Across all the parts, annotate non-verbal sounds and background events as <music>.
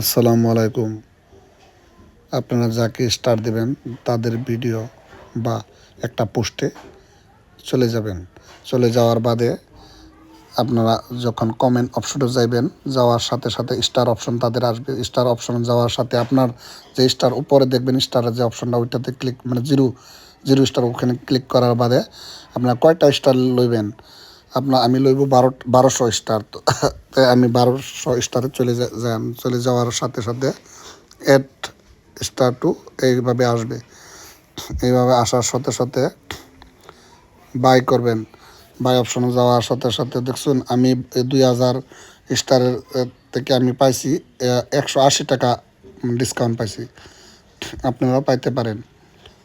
আসসালামু আলাইকুম। আপনারা যাকে স্টার দেবেন, তাদের ভিডিও বা একটা পোস্টে চলে যাবেন। চলে যাওয়ার বাদে আপনারা যখন কমেন্ট অপশনে যাইবেন, যাওয়ার সাথে সাথে স্টার অপশন তাদের আসবে। স্টার অপশন যাওয়ার সাথে আপনার যে স্টার উপরে দেখবেন স্টারের যে অপশনটা ওইটাতে ক্লিক মানে জিরো জিরো স্টার ওখানে ক্লিক করার বাদে আপনার কয়টা স্টার লইবেন? আপনার আমি লইব বারো বারোশো স্টার তো। <laughs> আমি বারোশো স্টারে চলে যা- চলে যাওয়ার সাথে সাথে এট স্টার টু এইভাবে আসবে। এইভাবে আসার সাথে সাথে বাই করবেন। বাই অপশনে যাওয়ার সাথে সাথে দেখছেন আমি দুই হাজার স্টারের থেকে আমি পাইছি একশো আশি টাকা ডিসকাউন্ট পাইছি। আপনারাও পাইতে পারেন।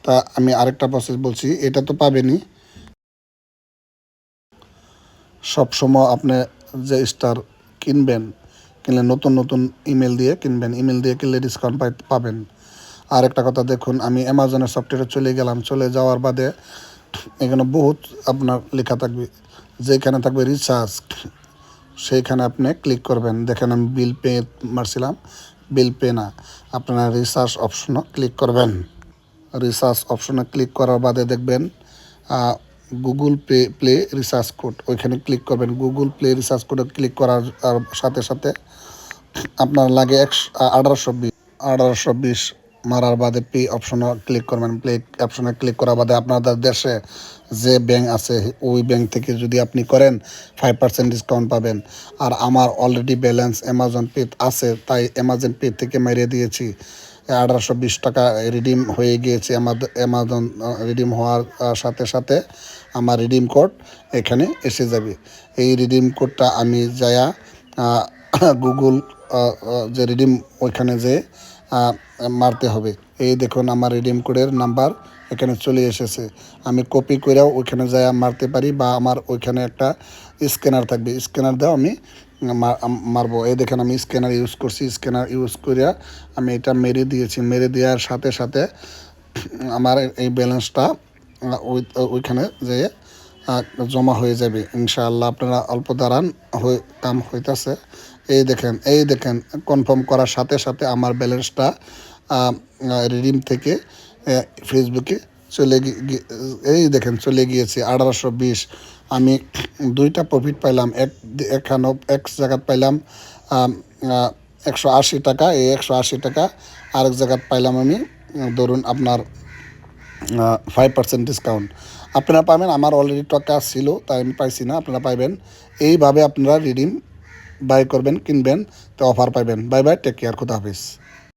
তা আমি আরেকটা প্রসেস বলছি, এটা তো পাবেনই। সবসময় আপনি যে স্টার কিনবেন, কিনলে নতুন নতুন ইমেল দিয়ে কিনবেন ইমেল দিয়ে কিনলে ডিসকাউন্ট পাই, পাবেন। আর একটা কথা দেখুন, আমি অ্যামাজনের সফটওয়্যারে চলে গেলাম, চলে যাওয়ার বাদে এখানে বহুত আপনার লেখা থাকবে, যেখানে থাকবে রিচার্জ সেইখানে আপনি ক্লিক করবেন। দেখেন আমি বিল পে মারছিলাম বিল পে না, আপনারা রিচার্জ অপশনও ক্লিক করবেন। রিচার্জ অপশনে ক্লিক করার বাদে দেখবেন Google pay play recharge code ওইখানে ক্লিক করবেন। গুগল প্লে রিচার্জ কোডে ক্লিক করার সাথে সাথে আপনার লাগে একশো আঠারোশো বিশ আঠারোশো বিশ মারার বাদে পে অপশনে ক্লিক করবেন। প্লে অপশনে ক্লিক করার বাদে আপনাদের দেশে যে ব্যাংক আছে, ওই ব্যাংক থেকে যদি আপনি করেন ফাইভ পার্সেন্ট ডিসকাউন্ট পাবেন। আর আমার অলরেডি ব্যালেন্স অ্যামাজন পে আছে, তাই অ্যামাজন পে থেকে মেরে দিয়েছি। আঠারোশো বিশ টাকা রিডিম হয়ে গিয়েছে অ্যামাজন রিডিম হওয়ার সাথে সাথে আমার রিডিম কোড এখানে এসে যাবে। এই রিডিম কোডটা আমি যায়া গুগল যে রিডিম ওইখানে যে মারতে হবে। এই দেখুন আমার রিডিম কোডের নাম্বার এখানে চলে এসেছে। আমি কপি করেও ওইখানে যায়া মারতে পারি বা আমার ওইখানে একটা স্ক্যানার থাকবে। স্ক্যানার দাও আমি মা- আম- মারবো। এই দেখেন আমি স্ক্যানার ইউজ করছি স্ক্যানার ইউজ করিয়া আমি এটা মেরে দিয়েছি। মেরে দেওয়ার সাথে সাথে আমার এই ব্যালেন্সটা ওইখানে যে জমা হয়ে যাবে। ইনশাআল্লাহ আপনারা অল্প দাঁড়ান, হয়ে, কাম হইতাছে। এই দেখেন এই দেখেন কনফার্ম করার সাথে সাথে আমার ব্যালেন্সটা রিডিম থেকে ফেসবুকে চলে এই দেখেন, চলে গিয়েছে। আঠারোশো বিশ আমি দুইটা প্রফিট পাইলাম, এক এখানেও এক জায়গাত পাইলাম একশো আশি টাকা, এই একশো আশি টাকা আরেক জায়গাত পাইলাম আমি ধরুন আপনার ফাইভ পার্সেন্ট ডিসকাউন্ট আপনারা পাবেন, আমার অলরেডি টাকা ছিল, তাই আমি পাইছি না, আপনারা পাইবেন। এইভাবে আপনারা রিডিম বাই করবেন, কিনবেন, তো অফার পাইবেন। বাই বাই টেক কেয়ার খুদা হাফিজ।